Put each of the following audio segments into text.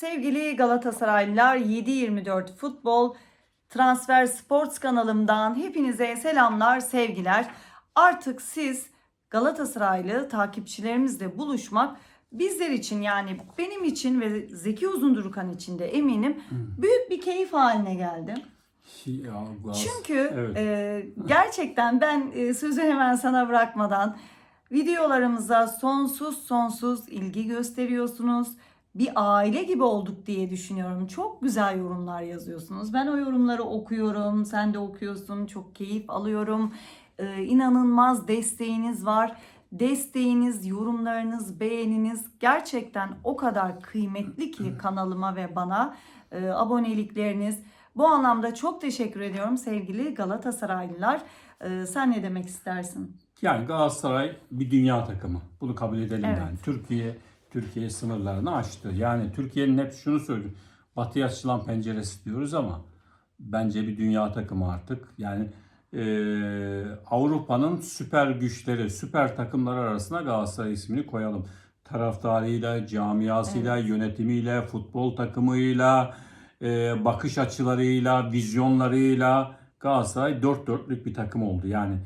Sevgili Galatasaraylılar 7-24 Futbol Transfer Sports kanalımdan hepinize selamlar, sevgiler. Artık siz Galatasaraylı takipçilerimizle buluşmak bizler için yani benim için ve Zeki Uzundurukan için de eminim büyük bir keyif haline geldi. Çünkü Evet. e, gerçekten ben e, sözü hemen sana bırakmadan videolarımıza sonsuz sonsuz ilgi gösteriyorsunuz. Bir aile gibi olduk diye düşünüyorum. Çok güzel yorumlar yazıyorsunuz. Ben o yorumları okuyorum. Sen de okuyorsun. Çok keyif alıyorum. E, inanılmaz desteğiniz var. Desteğiniz, yorumlarınız, beğeniniz gerçekten o kadar kıymetli ki kanalıma ve bana. E, abonelikleriniz. Bu anlamda çok teşekkür ediyorum sevgili Galatasaraylılar. Ee, sen ne demek istersin? Yani Galatasaray bir dünya takımı. Bunu kabul edelim Evet. yani. Türkiye Türkiye sınırlarını aştı. Yani Türkiye'nin hep şunu söylüyor. Batıya açılan penceresi diyoruz ama bence bir dünya takımı artık. Yani eee, Avrupa'nın süper güçleri, süper takımlar arasına Galatasaray ismini koyalım. Taraftarıyla, camiasıyla, yönetimiyle, futbol takımıyla, eee, bakış açılarıyla, vizyonlarıyla Galatasaray dört dörtlük bir takım oldu. Yani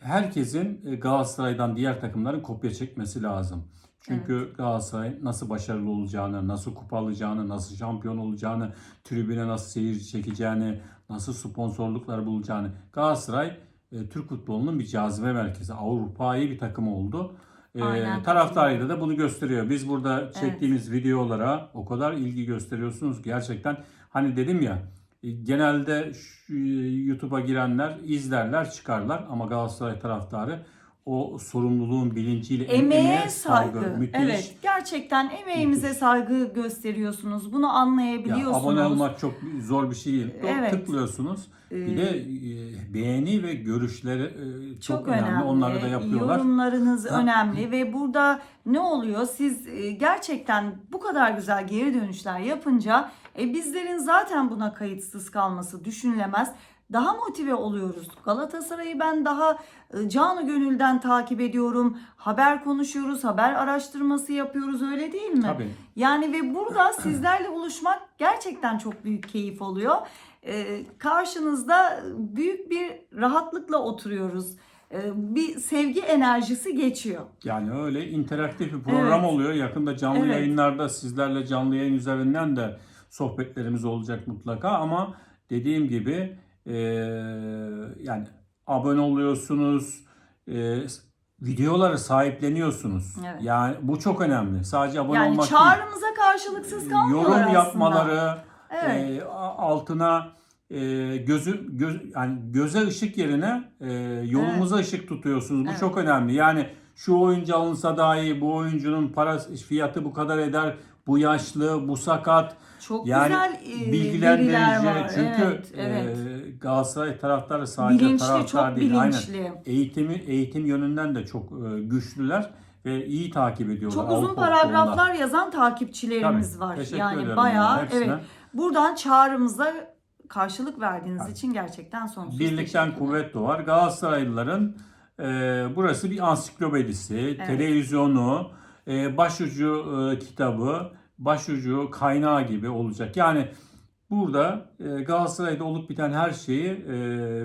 herkesin e, Galatasaray'dan diğer takımların kopya çekmesi lazım. Çünkü Galatasaray nasıl başarılı olacağını, nasıl kupa alacağını, nasıl şampiyon olacağını, tribüne nasıl seyirci çekeceğini, nasıl sponsorluklar bulacağını. Galatasaray e, Türk futbolunun bir cazibe merkezi. Avrupa'yı bir takım oldu. E, Aynen. taraftarıyla da bunu gösteriyor. Biz burada çektiğimiz videolara o kadar ilgi gösteriyorsunuz gerçekten hani dedim ya e, genelde e, YouTube'a girenler izlerler çıkarlar ama Galatasaray taraftarı o sorumluluğun bilinciyle Emeğe saygı. müthiş. Evet, gerçekten emeğimize saygı gösteriyorsunuz. Bunu Ya, anlayabiliyorsunuz. abone olmak çok zor bir şey değil. Evet. Tıklıyorsunuz. Bir de e, beğeni ve görüşleri e, çok, Çok önemli. önemli. Onları da yapıyorlar. Yorumlarınız Ha. önemli ve burada ne oluyor? Siz e, gerçekten bu kadar güzel geri dönüşler yapınca e, bizlerin zaten buna kayıtsız kalması düşünülemez. Daha motive oluyoruz. Galatasaray'ı ben daha e, canı gönülden takip ediyorum. Haber konuşuyoruz, haber araştırması yapıyoruz öyle değil mi? Tabii. Yani ve burada sizlerle buluşmak gerçekten çok büyük keyif oluyor. Ee, karşınızda büyük bir rahatlıkla oturuyoruz. Ee, bir sevgi enerjisi geçiyor. Yani öyle interaktif bir program Evet. oluyor. Yakında canlı Evet. yayınlarda sizlerle canlı yayın üzerinden de sohbetlerimiz olacak mutlaka ama dediğim gibi e, yani abone oluyorsunuz, e, videoları sahipleniyorsunuz. Evet. Yani bu çok önemli. Sadece abone Yani olmak değil. çağrımıza karşılıksız kalmıyorlar yorum aslında. yapmaları, Evet. e, altına e, gözü göz yani göze ışık yerine e, yolumuza ışık tutuyorsunuz. Bu Evet. çok önemli. Yani şu oyuncu alınsa daha iyi, bu oyuncunun para fiyatı bu kadar eder, bu yaşlı, bu sakat. Çok Yani güzel e, bilgilendirici. var. Çünkü evet, evet. e, Galatasaray taraftarı sadece bilinçli, taraftar çok değil. bilinçli. Aynen. Eğitimi eğitim yönünden de çok e, güçlüler ve iyi takip ediyorlar. Çok uzun paragraflar yazan takipçilerimiz Tabii. var. Yani ederim bayağı yani hepsine. evet. Buradan çağrımıza karşılık verdiğiniz Evet. için gerçekten sonsuz Birlikten kuvvet doğar. Galatasaraylıların e, burası bir ansiklopedisi, televizyonu, e, başucu e, kitabı, başucu kaynağı gibi olacak. Yani burada e, Galatasaray'da olup biten her şeyi e,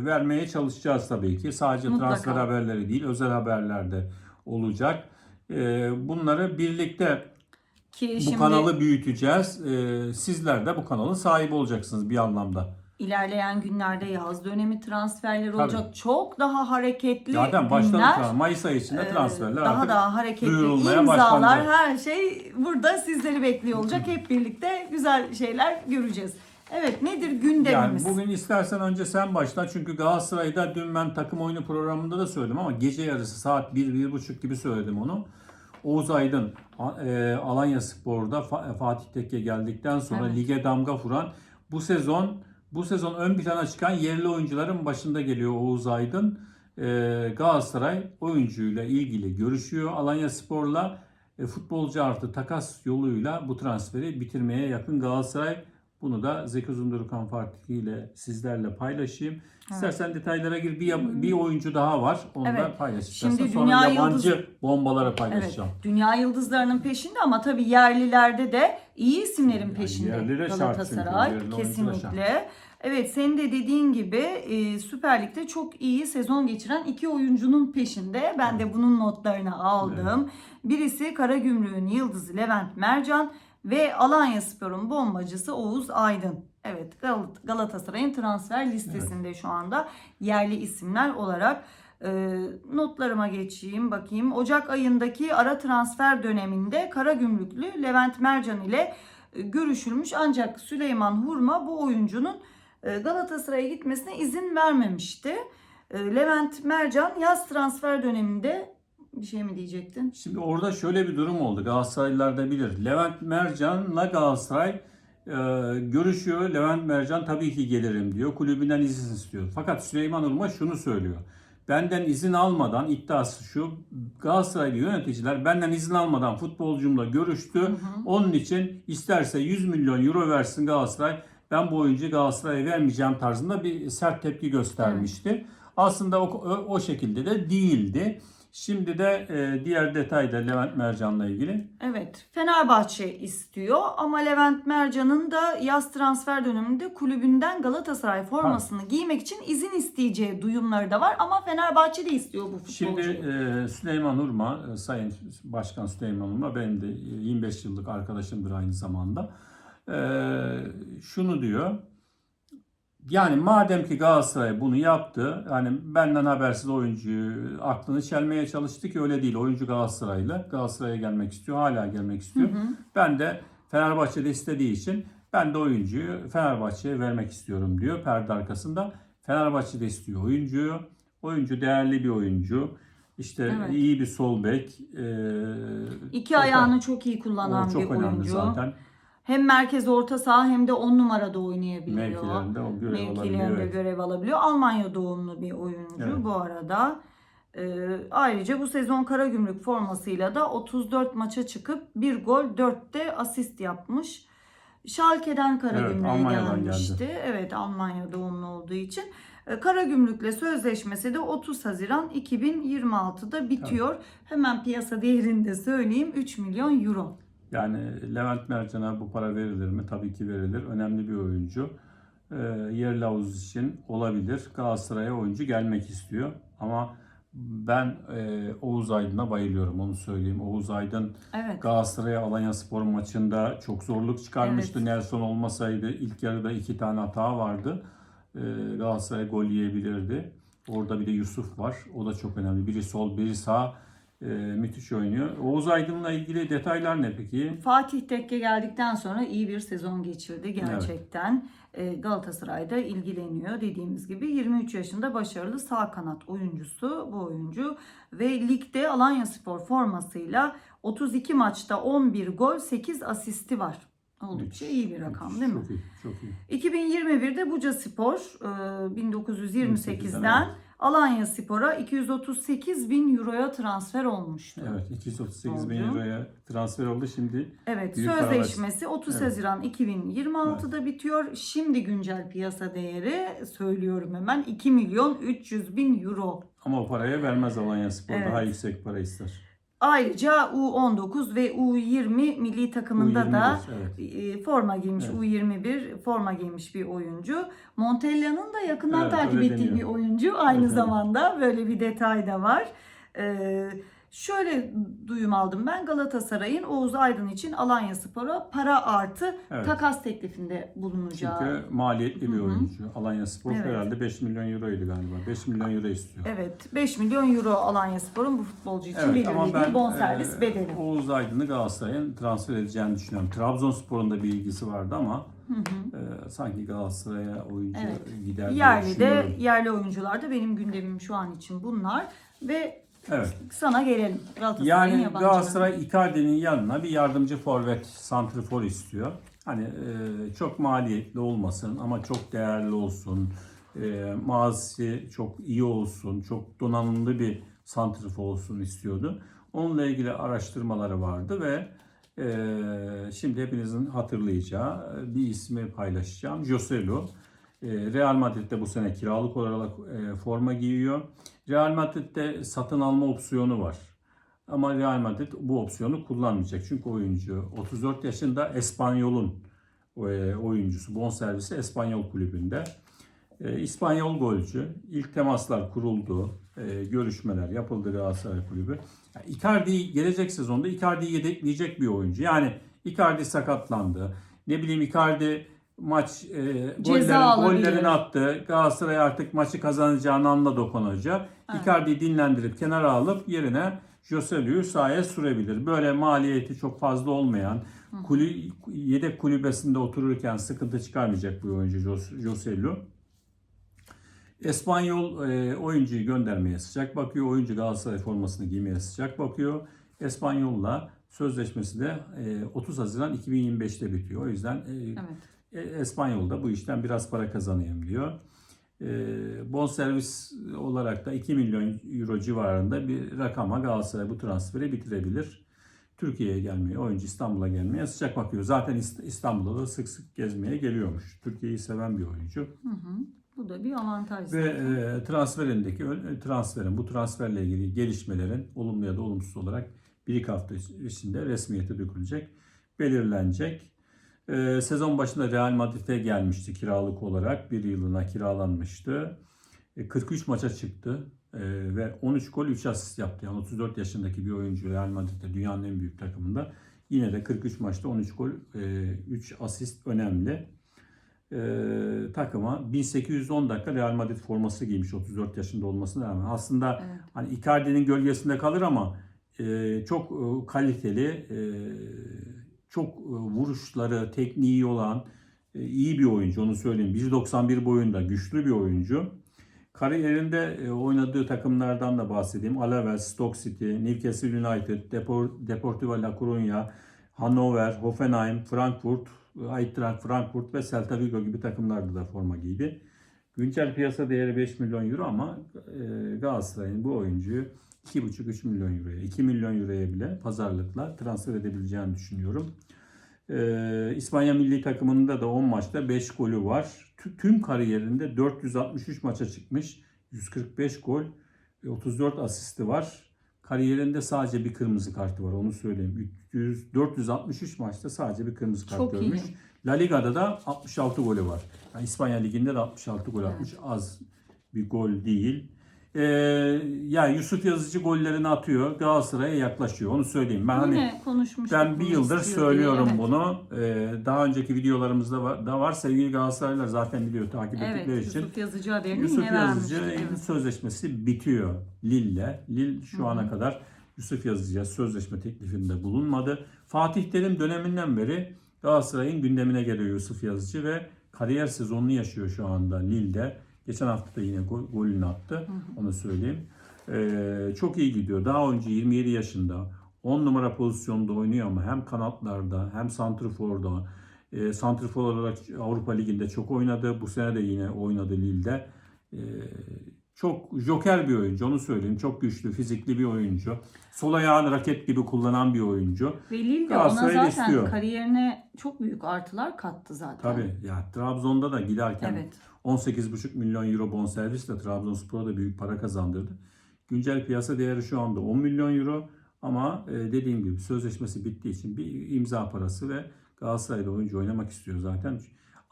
vermeye çalışacağız tabii ki. Sadece Mutlaka. transfer haberleri değil, özel haberler de olacak. E, bunları birlikte Ki bu şimdi kanalı büyüteceğiz. E, sizler de bu kanalın sahibi olacaksınız bir anlamda. İlerleyen günlerde yaz dönemi transferleri Tabii. olacak. Çok daha hareketli Zaten başladı. günler. transfer. Mayıs ayı içinde transferler daha artık daha hareketli imzalar başlanacak. her şey burada sizleri bekliyor olacak. Hep birlikte güzel şeyler göreceğiz. Evet nedir Yani gündemimiz? bugün istersen önce sen başla. Çünkü Galatasaray'da dün ben takım oyunu programında da söyledim ama gece yarısı saat 1-1.30 gibi söyledim onu. Oğuz Aydın Alanya Spor'da Fa- Fatih Tekke geldikten sonra Evet. lige damga vuran bu sezon bu sezon ön plana çıkan yerli oyuncuların başında geliyor Oğuz Aydın. E, Galatasaray oyuncuyla ilgili görüşüyor. Alanya Spor'la e, futbolcu artı takas yoluyla bu transferi bitirmeye yakın Galatasaray Bunu da Zeki Uzundurkan Fatih ile sizlerle paylaşayım. İstersen detaylara gir. Bir, bir oyuncu daha var. Onu da Evet. paylaş. Şimdi İstersen sonra dünya yabancı yıldız- bombaları Evet, paylaşacağım. dünya yıldızlarının peşinde ama tabii yerlilerde de iyi isimlerin Yani peşinde yerlilere şart Galatasaray çünkü, yerli oyuncular kesinlikle. Evet senin de dediğin gibi e, Süper Lig'de çok iyi sezon geçiren iki oyuncunun peşinde. Ben de bunun notlarını aldım. Birisi Karagümrük'ün yıldızı Levent Mercan ve Alanya Spor'un bombacısı Oğuz Aydın. Evet Gal- Galatasaray'ın transfer listesinde şu anda yerli isimler olarak. E, notlarıma geçeyim bakayım. Ocak ayındaki ara transfer döneminde Karagümrüklü Levent Mercan ile e, görüşülmüş ancak Süleyman Hurma bu oyuncunun Galatasaray'a gitmesine izin vermemişti. E, Levent Mercan yaz transfer döneminde bir şey mi diyecektin? Şimdi orada şöyle bir durum oldu. Galatasaraylılar da bilir. Levent Mercan'la Galatasaray e, görüşüyor. Levent Mercan tabii ki gelirim diyor. Kulübünden izin istiyor. Fakat Süleyman Urma şunu söylüyor. Benden izin almadan iddiası şu. Galatasaraylı yöneticiler benden izin almadan futbolcumla görüştü. Onun için isterse 100 milyon euro versin Galatasaray. Ben bu oyuncuyu Galatasaray'a vermeyeceğim tarzında bir sert tepki göstermişti. Aslında o, o, o şekilde de değildi. Şimdi de e, diğer detay da Levent Mercan'la ilgili. Evet, Fenerbahçe istiyor ama Levent Mercan'ın da yaz transfer döneminde kulübünden Galatasaray formasını giymek için izin isteyeceği duyumları da var ama Fenerbahçe de istiyor bu Şimdi futbolcuyu. e, Süleyman Urma, e, Sayın Başkan Süleyman Urma benim de 25 yıllık arkadaşımdır aynı zamanda. E, şunu diyor. Yani madem ki Galatasaray bunu yaptı, hani benden habersiz oyuncuyu aklını çelmeye çalıştı ki öyle değil. Oyuncu Galatasaraylı. Galatasaray'a gelmek istiyor, hala gelmek istiyor. Ben de Fenerbahçe'de istediği için ben de oyuncuyu Fenerbahçe'ye vermek istiyorum diyor perde arkasında. Fenerbahçe'de istiyor oyuncuyu. Oyuncu değerli bir oyuncu. İşte Evet. iyi bir sol bek. E, İki çok- ayağını çok iyi kullanan o çok bir oyuncu. zaten. Hem merkez orta saha hem de on numarada oynayabiliyor. Mevkilerinde o görev alabiliyor. Mevkilerinde evet. görev alabiliyor. Almanya doğumlu bir oyuncu Evet. bu arada. Ee, ayrıca bu sezon Karagümrük formasıyla da 34 maça çıkıp bir gol 4 de asist yapmış. Schalke'den Karagümrük'e Almanya'dan gelmişti. Evet Almanya doğumlu olduğu için. Ee, Karagümrük'le sözleşmesi de 30 Haziran 2026'da bitiyor. Hemen piyasa değerini de söyleyeyim 3 milyon euro. Yani Levent Mercan'a bu para verilir mi? Tabii ki verilir. Önemli bir oyuncu. Ee, yerli havuz için olabilir. Galatasaray'a oyuncu gelmek istiyor. Ama ben e, Oğuz Aydın'a bayılıyorum onu söyleyeyim. Oğuz Aydın Evet. Galatasaray'a Alanya Spor maçında çok zorluk çıkarmıştı. Evet. Nelson olmasaydı ilk yarıda iki tane hata vardı. Ee, Galatasaray gol yiyebilirdi. Orada bir de Yusuf var. O da çok önemli. Biri sol, biri sağ. Ee, müthiş oynuyor. Oğuz Aydın'la ilgili detaylar ne peki? Fatih Tekke geldikten sonra iyi bir sezon geçirdi gerçekten. Ee, Galatasaray'da ilgileniyor dediğimiz gibi 23 yaşında başarılı sağ kanat oyuncusu bu oyuncu ve ligde Alanya Spor formasıyla 32 maçta 11 gol 8 asisti var. Oldukça iyi bir rakam değil mi? Çok iyi, çok iyi. 2021'de Buca Spor e, 1928'den Alanya Spor'a 238 bin euroya transfer olmuştu. Evet, 238 bin Oldu. euroya transfer oldu şimdi. Evet Büyük sözleşmesi 30 Evet. Haziran 2026'da bitiyor. Şimdi güncel piyasa değeri söylüyorum hemen 2 milyon 300 bin euro. Ama o paraya vermez Alanya Spor. Evet. Daha yüksek para ister. Ayrıca U19 ve U20 milli takımında U21, da evet. e, forma giymiş Evet. U21 forma giymiş bir oyuncu. Montella'nın da yakından Evet, takip ettiği deniyor. bir oyuncu. Aynı Evet, evet. zamanda böyle bir detay da var. Ee, şöyle duyum aldım ben Galatasaray'ın Oğuz Aydın için Alanya Spor'a para artı Evet. takas teklifinde bulunacağı. Çünkü maliyetli bir Hı hı. oyuncu. Alanya Spor Evet. herhalde 5 milyon euroydu galiba. 5 milyon euro istiyor. Evet 5 milyon euro Alanya Spor'un bu futbolcu için belirlediği bonservis e, bedeli. Oğuz Aydın'ı Galatasaray'ın transfer edeceğini düşünüyorum. Trabzonspor'un da bir ilgisi vardı ama e, sanki Galatasaray'a oyuncu Evet. gider Yerli de yerli oyuncular da benim gündemim şu an için bunlar ve Evet. sana gelelim. Galatasaray'ın Yani. Galatasaray Icardi'nin yanına bir yardımcı forvet, santrifor istiyor. Hani e, çok maliyetli olmasın ama çok değerli olsun. E, mazisi çok iyi olsun, çok donanımlı bir santrifor olsun istiyordu. Onunla ilgili araştırmaları vardı ve Ee, şimdi hepinizin hatırlayacağı bir ismi paylaşacağım. Joselu. Ee, Real Madrid'de bu sene kiralık olarak e, forma giyiyor. Real Madrid'de satın alma opsiyonu var. Ama Real Madrid bu opsiyonu kullanmayacak. Çünkü oyuncu 34 yaşında Espanyol'un e, oyuncusu. Bonservisi Espanyol kulübünde. E, İspanyol golcü. İlk temaslar kuruldu. E, görüşmeler yapıldı Galatasaray kulübü. Yani Icardi gelecek sezonda Icardi'yi yedekleyecek bir oyuncu. Yani Icardi sakatlandı. Ne bileyim Icardi maç e, gollerin, gollerini attı. Galatasaray artık maçı kazanacağını anla dokunacak. Evet. Icardi'yi dinlendirip kenara alıp yerine Joselu'yu sahaya sürebilir. Böyle maliyeti çok fazla olmayan, kulü, yedek kulübesinde otururken sıkıntı çıkarmayacak bir oyuncu Jos- Joselu. Espanyol e, oyuncuyu göndermeye sıcak bakıyor. Oyuncu Galatasaray formasını giymeye sıcak bakıyor. Espanyol'la sözleşmesi de e, 30 Haziran 2025'te bitiyor. O yüzden e, Evet. e, Espanyol da bu işten biraz para kazanayım diyor. E, bonservis olarak da 2 milyon euro civarında bir rakama Galatasaray bu transferi bitirebilir. Türkiye'ye gelmeye, oyuncu İstanbul'a gelmeye sıcak bakıyor. Zaten İst- İstanbul'da da sık sık gezmeye geliyormuş. Türkiye'yi seven bir oyuncu. Hı hı. Bu da bir avantaj. Ve e, transferindeki ön- transferin, bu transferle ilgili gelişmelerin olumlu ya da olumsuz olarak bir iki hafta içinde resmiyete dökülecek, belirlenecek. E, sezon başında Real Madrid'e gelmişti kiralık olarak. Bir yılına kiralanmıştı. E, 43 maça çıktı e, ve 13 gol 3 asist yaptı. Yani 34 yaşındaki bir oyuncu Real Madrid'de dünyanın en büyük takımında. Yine de 43 maçta 13 gol, e, 3 asist önemli e, takıma 1810 dakika Real Madrid forması giymiş 34 yaşında olmasına rağmen. Aslında Evet. hani Icardi'nin gölgesinde kalır ama e, çok e, kaliteli, e, çok e, vuruşları, tekniği olan e, iyi bir oyuncu onu söyleyeyim. 1.91 boyunda güçlü bir oyuncu. Kariyerinde e, oynadığı takımlardan da bahsedeyim. Alaves, Stoke City, Newcastle United, Depor- Deportivo La Coruña, Hannover, Hoffenheim, Frankfurt, Eintracht Frankfurt ve Celta Vigo gibi takımlarda da forma giydi. Güncel piyasa değeri 5 milyon euro ama e, Galatasaray'ın bu oyuncuyu 2,5-3 milyon euroya, 2 milyon euroya bile pazarlıkla transfer edebileceğini düşünüyorum. E, İspanya milli takımında da 10 maçta 5 golü var. Tü- Tüm kariyerinde 463 maça çıkmış. 145 gol ve 34 asisti var. Kariyerinde sadece bir kırmızı kartı var onu söyleyeyim. 300, 463 maçta sadece bir kırmızı kart Çok iyi. La Liga'da da 66 golü var. Yani İspanya Ligi'nde de 66 gol Evet. atmış. Az bir gol değil. Ee, yani Yusuf Yazıcı gollerini atıyor. Galatasaray'a yaklaşıyor. Onu söyleyeyim. Ben hani Yine konuşmuştuk. ben bir yıldır söylüyorum diye. Evet. bunu. Ee, daha önceki videolarımızda var, da var. Sevgili Galatasaraylılar zaten biliyor takip ettikleri Evet, için. Yusuf Yazıcı haberini Yusuf yine vermiştik. Yazıcı Evet. sözleşmesi bitiyor Lille'le. Lille şu Hı hı. ana kadar Yusuf Yazıcı'ya sözleşme teklifinde bulunmadı. Fatih Terim döneminden beri Galatasaray'ın gündemine geliyor Yusuf Yazıcı ve kariyer sezonunu yaşıyor şu anda Lille'de. Geçen hafta da yine gol, golünü attı. Onu söyleyeyim. Ee, çok iyi gidiyor. Daha önce 27 yaşında 10 numara pozisyonda oynuyor ama hem kanatlarda hem santrforda e, santrfor olarak Avrupa Ligi'nde çok oynadı. Bu sene de yine oynadı Lille'de. E, çok joker bir oyuncu onu söyleyeyim. Çok güçlü, fizikli bir oyuncu. Sol ayağını raket gibi kullanan bir oyuncu. Ve Lille de ona zaten istiyor. kariyerine çok büyük artılar kattı zaten. Tabii ya Trabzon'da da giderken Evet. 18,5 milyon euro bonservisle Trabzonspor'a da büyük para kazandırdı. Güncel piyasa değeri şu anda 10 milyon euro ama e, dediğim gibi sözleşmesi bittiği için bir imza parası ve Galatasaray'da oyuncu oynamak istiyor zaten.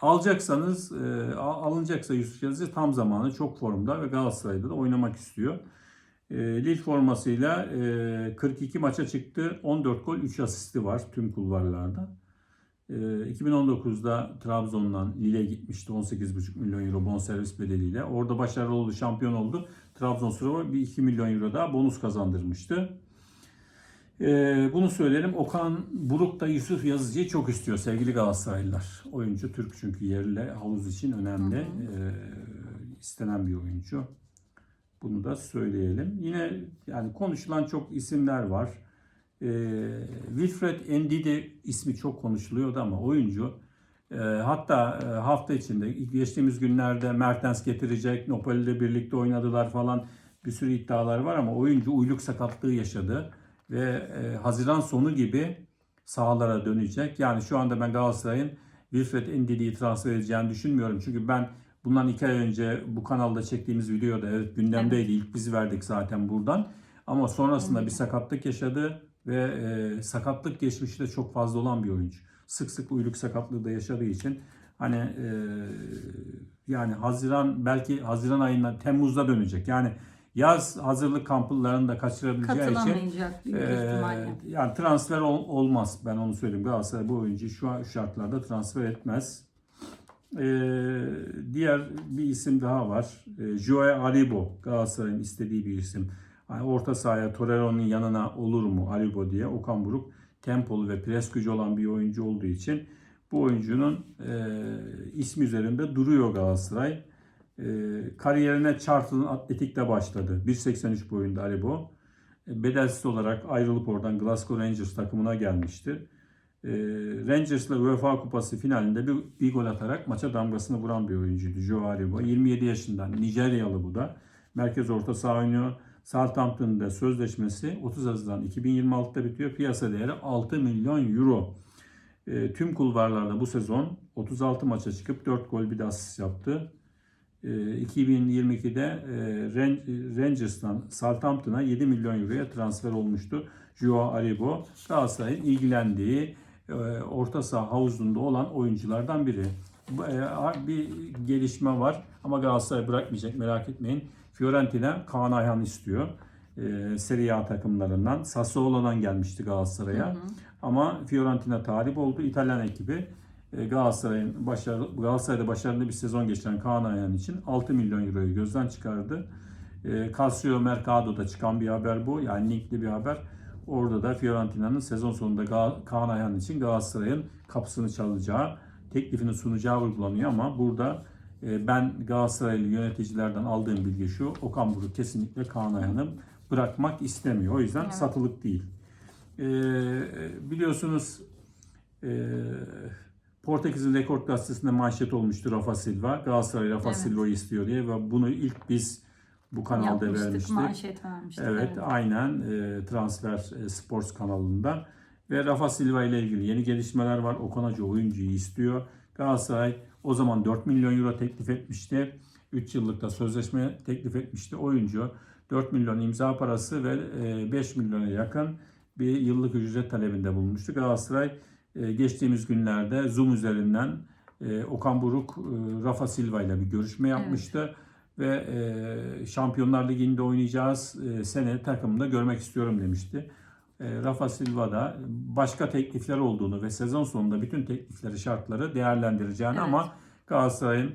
Alacaksanız, e, al- alınacaksa Yusuf Yazıcı tam zamanı çok formda ve Galatasaray'da da oynamak istiyor. E, Lille formasıyla e, 42 maça çıktı. 14 gol, 3 asisti var tüm kulvarlarda. E, 2019'da Trabzon'dan Lille'e gitmişti 18,5 milyon euro bonservis bedeliyle. Orada başarılı oldu, şampiyon oldu. Trabzonspor'a bir 2 milyon euro daha bonus kazandırmıştı. Ee, bunu söyleyelim. Okan Buruk da Yusuf Yazıcı'yı çok istiyor sevgili Galatasaraylılar. Oyuncu Türk çünkü yerle havuz için önemli. Ee, istenen bir oyuncu. Bunu da söyleyelim. Yine yani konuşulan çok isimler var. Ee, Wilfred Ndidi ismi çok konuşuluyordu ama oyuncu e, hatta e, hafta içinde geçtiğimiz günlerde Mertens getirecek, Napoli'de birlikte oynadılar falan bir sürü iddialar var ama oyuncu uyluk sakatlığı yaşadı ve e, Haziran sonu gibi sahalara dönecek. Yani şu anda ben Galatasaray'ın Wilfred Ndid'iyi transfer edeceğini düşünmüyorum. Çünkü ben bundan iki ay önce bu kanalda çektiğimiz videoda evet gündemdeydi. İlk biz verdik zaten buradan. Ama sonrasında bir sakatlık yaşadı ve e, sakatlık geçmişi de çok fazla olan bir oyuncu. Sık sık uyluk sakatlığı da yaşadığı için hani e, yani Haziran belki Haziran ayında Temmuz'da dönecek. Yani yaz hazırlık kamplarını da kaçırabileceği için ihtimalle. yani transfer ol- olmaz. Ben onu söyleyeyim. Galatasaray bu oyuncuyu şu an- şartlarda transfer etmez. Ee, diğer bir isim daha var. Ee, Joe Aribo. Galatasaray'ın istediği bir isim. Yani orta sahaya Torreira'nın yanına olur mu Aribo diye. Okan Buruk tempolu ve pres gücü olan bir oyuncu olduğu için bu oyuncunun e, ismi üzerinde duruyor Galatasaray. E, kariyerine Charlton Atletik'te başladı. 1.83 boyunda Aribo. E, bedelsiz olarak ayrılıp oradan Glasgow Rangers takımına gelmişti. E, Rangers'la UEFA Kupası finalinde bir, bir gol atarak maça damgasını vuran bir oyuncuydu Joe Aribo. 27 yaşından Nijeryalı bu da. Merkez orta saha oynuyor. Southampton'da sözleşmesi 30 Haziran 2026'da bitiyor. Piyasa değeri 6 milyon euro. E, tüm kulvarlarda bu sezon 36 maça çıkıp 4 gol bir de asist yaptı. E, 2022'de e, Ran- Rangers'tan Southampton'a 7 milyon euroya transfer olmuştu. Joao Aribo Galatasaray'ın ilgilendiği e, orta saha havuzunda olan oyunculardan biri. E, Bir gelişme var ama Galatasaray bırakmayacak merak etmeyin. Fiorentina Kaan Ayhan istiyor. E, Serie A takımlarından. Sassuolo'dan gelmişti Galatasaray'a. Ama Fiorentina talip oldu. İtalyan ekibi e, Galatasaray'ın başarılı, Galatasaray'da başarılı bir sezon geçiren Kaan Ayhan için 6 milyon euroyu gözden çıkardı. E, Calcio Mercado'da çıkan bir haber bu. Yani linkli bir haber. Orada da Fiorentina'nın sezon sonunda Ga- Kaan Ayhan için Galatasaray'ın kapısını çalacağı, teklifini sunacağı vurgulanıyor ama burada e, ben Galatasaraylı yöneticilerden aldığım bilgi şu. Okan Buruk kesinlikle Kaan Ayhan'ı bırakmak istemiyor. O yüzden Evet. satılık değil. E, biliyorsunuz e, Portekiz'in Rekord Gazetesi'nde manşet olmuştu Rafa Silva. Galatasaray Rafa Evet. Silva'yı istiyor diye ve bunu ilk biz bu kanalda Yapmıştık, vermiştik. manşet vermiştik. Evet, aynen e, Transfer e, Sports kanalında. Ve Rafa Silva ile ilgili yeni gelişmeler var. Okan Hoca oyuncuyu istiyor. Galatasaray o zaman 4 milyon euro teklif etmişti. 3 yıllık da sözleşme teklif etmişti. Oyuncu 4 milyon imza parası ve e, 5 milyona yakın bir yıllık ücret talebinde bulunmuştu. Galatasaray e, geçtiğimiz günlerde Zoom üzerinden e, Okan Buruk, e, Rafa Silva ile bir görüşme yapmıştı ve e, Şampiyonlar Ligi'nde oynayacağız sene takımda görmek istiyorum demişti. Rafa Silva da başka teklifler olduğunu ve sezon sonunda bütün teklifleri, şartları değerlendireceğini Evet. ama Galatasaray'ın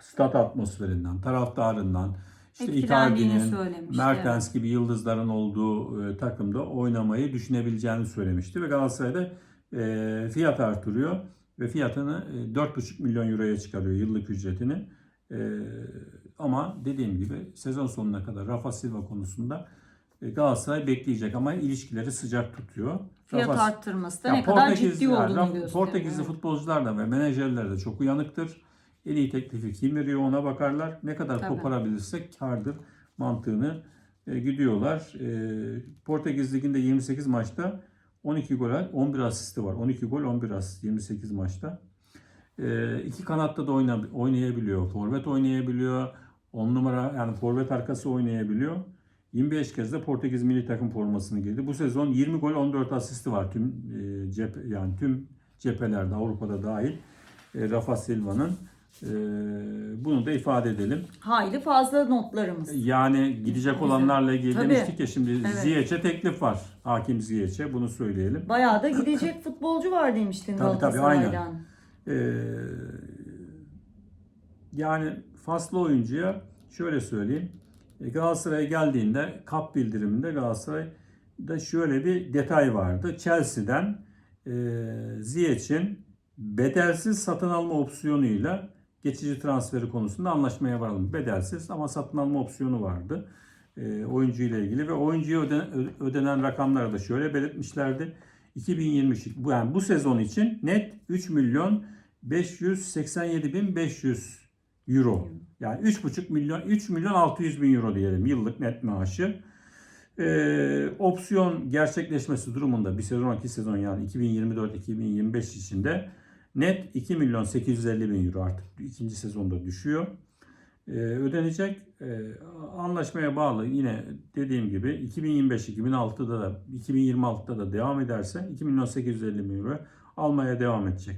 stat atmosferinden, taraftarından, işte Icardi'nin. Mertens gibi yıldızların olduğu takımda oynamayı düşünebileceğini söylemişti ve Galatasaray'da e, fiyat artırıyor ve fiyatını e, 4,5 milyon euroya çıkarıyor yıllık ücretini. E, ama dediğim gibi sezon sonuna kadar Rafa Silva konusunda e, Galatasaray bekleyecek ama ilişkileri sıcak tutuyor. Fiyat Rafa- arttırması da ne kadar ciddi yani olduğunu Raf- gösteriyor. Portekizli Evet. futbolcular da ve menajerler de çok uyanıktır. En iyi teklifi kim veriyor ona bakarlar. Ne kadar Tabii. koparabilirsek kardır mantığını e, gidiyorlar. E, Portekiz Ligi'nde 28 maçta 12 gol, 11 asisti var. 12 gol, 11 asist 28 maçta. E, iki kanatta da oyna, oynayabiliyor. Forvet oynayabiliyor. 10 numara yani forvet arkası oynayabiliyor. 25 kez de Portekiz milli takım formasını giydi. Bu sezon 20 gol 14 asisti var tüm e, cep yani tüm cephelerde Avrupa'da dahil e, Rafa Silva'nın. E, bunu da ifade edelim. Hayli fazla notlarımız. Yani gidecek olanlarla ilgili Tabii. demiştik ya şimdi Evet. Ziyech'e teklif var. Hakim Ziyech'e bunu söyleyelim. Bayağı da gidecek futbolcu var demiştin Tabii, tabii, aynen. Ee, yani faslı oyuncuya şöyle söyleyeyim. E, Galatasaray'a geldiğinde kap bildiriminde Galatasaray'da şöyle bir detay vardı. Chelsea'den e, Ziyech'in bedelsiz satın alma opsiyonuyla geçici transferi konusunda anlaşmaya varalım. Bedelsiz ama satın alma opsiyonu vardı e, oyuncu ile ilgili ve oyuncuya ödenen, ödenen rakamları da şöyle belirtmişlerdi. 2023 bu yani bu sezon için net 3 milyon 587 bin 500 euro. Yani 3,5 milyon 3 milyon 600 bin euro diyelim yıllık net maaşı. Ee, opsiyon gerçekleşmesi durumunda bir sezon iki sezon yani 2024-2025 içinde net 2 milyon 850 bin euro artık ikinci sezonda düşüyor. Ee, ödenecek. Ee, anlaşmaya bağlı yine dediğim gibi 2025-2026'da da 2026'da da devam ederse 2 milyon 850 bin euro almaya devam edecek.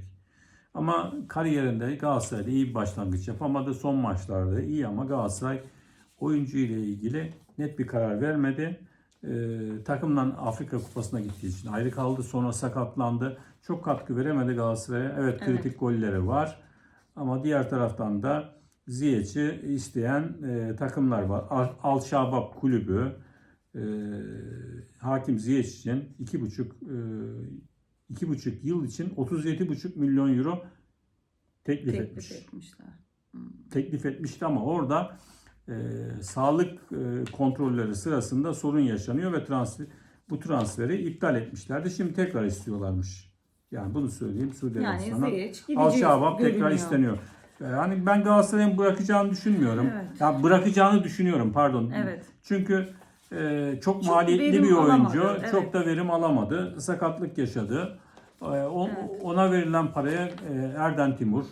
Ama kariyerinde Galatasaray'da iyi bir başlangıç yapamadı. Son maçlarda iyi ama Galatasaray oyuncu ile ilgili net bir karar vermedi. Ee, takımdan Afrika Kupası'na gittiği için ayrı kaldı. Sonra sakatlandı. Çok katkı veremedi Galatasaray'a. Evet kritik golleri var. Ama diğer taraftan da Ziyech'i isteyen e, takımlar var. Al, Al Şabab kulübü e, Hakim Ziyech için iki buçuk e, iki buçuk yıl için 37,5 milyon euro teklif, Teklif etmiş. etmişler. Teklif etmişti ama orada e, sağlık e, kontrolleri sırasında sorun yaşanıyor ve transfer bu transferi iptal etmişlerdi. Şimdi tekrar istiyorlarmış. Yani bunu söyleyeyim Suudi Yani Arabistan'a. Al Şabab tekrar isteniyor. Yani ben Galatasaray'ın bırakacağını düşünmüyorum. Evet. Ya bırakacağını düşünüyorum pardon. Evet. Çünkü e, çok, Çok maliyetli bir oyuncu. alamadı, evet. Çok da verim alamadı. Sakatlık yaşadı. E, o- Evet. Ona verilen paraya e, Erden Timur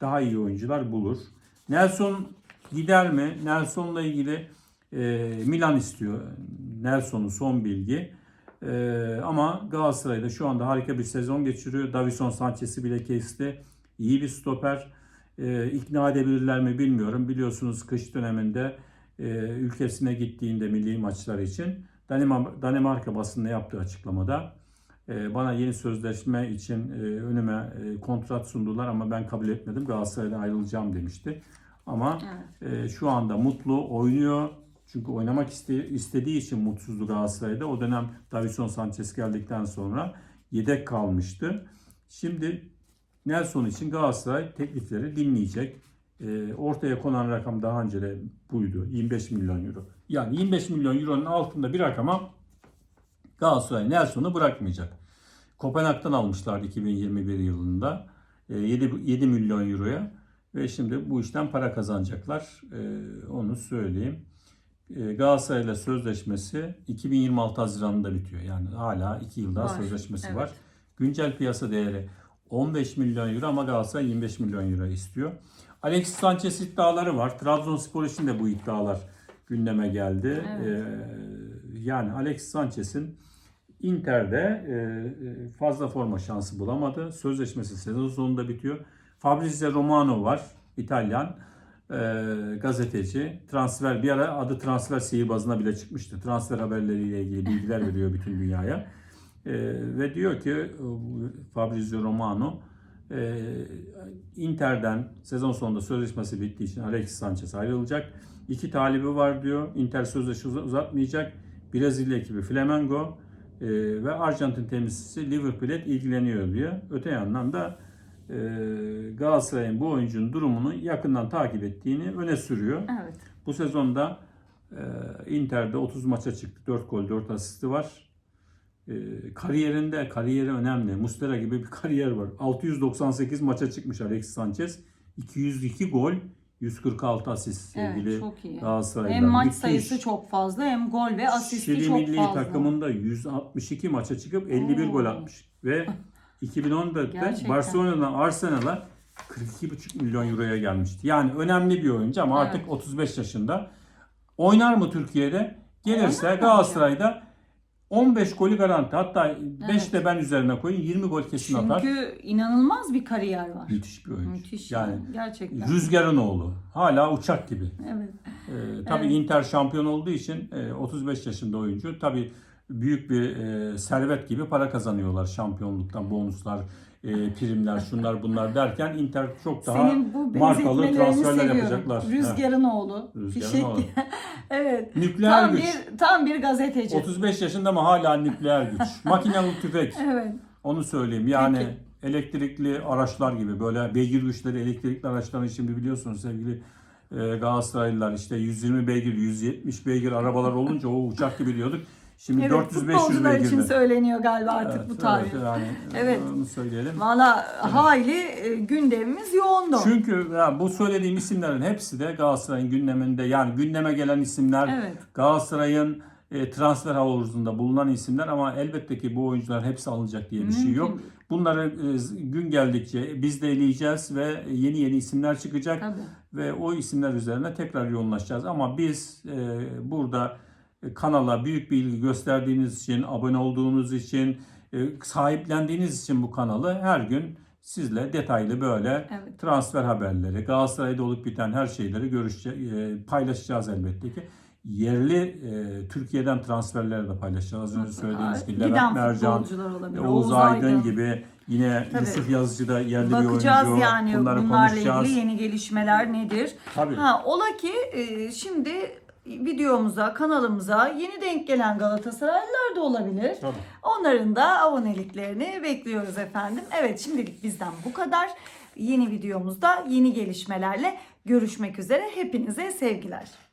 daha iyi oyuncular bulur. Nelson gider mi? Nelson'la ilgili e, Milan istiyor. Nelson'un son bilgi. E, ama Galatasaray'da şu anda harika bir sezon geçiriyor. Davison Sanchez'i bile kesti. İyi bir stoper. E, ikna edebilirler mi bilmiyorum. Biliyorsunuz kış döneminde e, ülkesine gittiğinde milli maçlar için Danimarka, Danimarka basında yaptığı açıklamada e, bana yeni sözleşme için e, önüme e, kontrat sundular ama ben kabul etmedim. Galatasaray'dan ayrılacağım demişti. Ama Evet. e, şu anda mutlu oynuyor. Çünkü oynamak iste- istediği için mutsuzdu Galatasaray'da. O dönem Davison Sanchez geldikten sonra yedek kalmıştı. Şimdi Nelson için Galatasaray teklifleri dinleyecek. E, ortaya konan rakam daha önce de buydu. 25 milyon euro. Yani 25 milyon euronun altında bir rakama Galatasaray Nelson'u bırakmayacak. Kopenhag'dan almışlardı 2021 yılında. E, 7, 7 milyon euroya. Ve şimdi bu işten para kazanacaklar. E, onu söyleyeyim. E, Galatasaray'la sözleşmesi 2026 Haziran'da bitiyor. Yani hala 2 yıl daha Var, sözleşmesi evet. var. Güncel piyasa değeri 15 milyon euro ama Galatasaray 25 milyon euro istiyor. Alexis Sanchez iddiaları var. Trabzonspor için de bu iddialar gündeme geldi. Evet. Ee, yani Alexis Sanchez'in Inter'de e, e, fazla forma şansı bulamadı. Sözleşmesi sezon sonunda bitiyor. Fabrizio Romano var. İtalyan e, gazeteci. Transfer bir ara adı transfer sihirbazına bile çıkmıştı. Transfer haberleriyle ilgili bilgiler veriyor bütün dünyaya. E, ve diyor ki e, Fabrizio Romano e, Inter'den sezon sonunda sözleşmesi bittiği için Alexis Sanchez ayrılacak. İki talibi var diyor. Inter sözleşme uz- uzatmayacak. Brezilya ekibi Flamengo e, ve Arjantin temsilcisi Liverpool ile ilgileniyor diyor. Öte yandan da Galatasaray'ın bu oyuncunun durumunu yakından takip ettiğini öne sürüyor. Evet. Bu sezonda e, Inter'de 30 maça çıktı. 4 gol, 4 asisti var. E, kariyerinde, kariyeri önemli. Mustera gibi bir kariyer var. 698 maça çıkmış Alexis Sanchez. 202 gol, 146 asist Evet, sevgili çok iyi. Galatasaray'dan. Hem maç Müthiş. sayısı çok fazla hem gol ve asisti Şili çok milli fazla. takımında 162 maça çıkıp 51 gol Oo. atmış. Ve 2014'te Gerçekten. Barcelona'dan Arsenal'a 42,5 milyon euroya gelmişti. Yani önemli bir oyuncu ama Evet. artık 35 yaşında. Oynar mı Türkiye'de? Gelirse Oynar Galatasaray'da 15 golü garanti. Hatta 5 Evet. de ben üzerine koyayım 20 gol kesin atar. Çünkü inanılmaz bir kariyer var. Müthiş bir oyuncu. Müthiş yani gerçekten. rüzgarın oğlu. Hala uçak gibi. Evet. Ee, tabii Evet. Inter şampiyon olduğu için e, 35 yaşında oyuncu. Tabii büyük bir e, servet gibi para kazanıyorlar şampiyonluktan bonuslar, e, primler, şunlar bunlar derken Inter çok daha Senin bu markalı transferler seviyorum. yapacaklar. Rüzgarın oğlu. Rüzgarın Fişek. oğlu. evet. Nükleer Tam güç. bir tam bir gazeteci. 35 yaşında ama hala nükleer güç. Makinalı tüfek. Evet. Onu söyleyeyim. Yani Peki. elektrikli araçlar gibi böyle beygir güçleri elektrikli araçların şimdi biliyorsunuz sevgili e, Galatasaraylılar işte 120 beygir, 170 beygir arabalar olunca o uçak gibi diyorduk. Şimdi Evet, 400-500 futbolcular için beygirde. söyleniyor galiba artık Evet, bu tarih. Evet, yani Evet. onu söyleyelim. Valla hayli e, gündemimiz yoğundu. Çünkü ya, bu söylediğim isimlerin hepsi de Galatasaray'ın gündeminde yani gündeme gelen isimler Evet. Galatasaray'ın e, transfer havuzunda bulunan isimler ama elbette ki bu oyuncular hepsi alınacak diye bir şey yok. Mümkün. Bunları e, gün geldikçe biz de eleyeceğiz ve yeni yeni isimler çıkacak Tabii. ve o isimler üzerine tekrar yoğunlaşacağız. Ama biz e, burada kanala büyük bir ilgi gösterdiğiniz için, abone olduğunuz için, e, sahiplendiğiniz için bu kanalı her gün sizle detaylı böyle Evet. transfer haberleri, Galatasaray'da olup biten her şeyleri görüşeceğiz, paylaşacağız elbette ki. Yerli e, Türkiye'den transferleri de paylaşacağız. Az önce söylediğiniz gibi Levent Mercan. Oğuz Aydın gibi yine Tabii. Yusuf Yazıcı da yerli bir Bakacağız oyuncu. yani Bunları bunlarla ilgili yeni gelişmeler nedir? Tabii. Ha ola ki e, şimdi videomuza, kanalımıza yeni denk gelen Galatasaraylılar da olabilir. Tabii. Onların da aboneliklerini bekliyoruz efendim. Evet şimdilik bizden bu kadar. Yeni videomuzda yeni gelişmelerle görüşmek üzere. Hepinize sevgiler.